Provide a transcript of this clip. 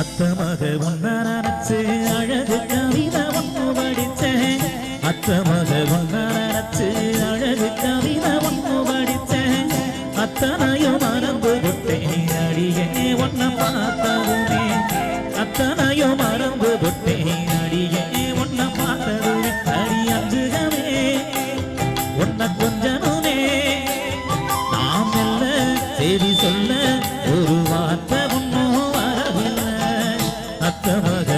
அத்தமாக ஒன்ன நினைச்சு அழகு கவிதை ஒன்று படிச்சேன் அத்தமக ஒன்ன நினைச்சு அழகு கவிதை ஒன்று படிச்சேன் அத்தனையும் மறந்து விட்டேன் அடியே ஒன்ன பார்த்ததுமே. அத்தனையும் மறந்து விட்டேன் அடியே ஒன்ன பார்த்ததுமே. அடி அஞ்சுகமே ஒன்ன கொஞ்சனுமே. நாம் மெல்ல செய்தி சொல்ல The.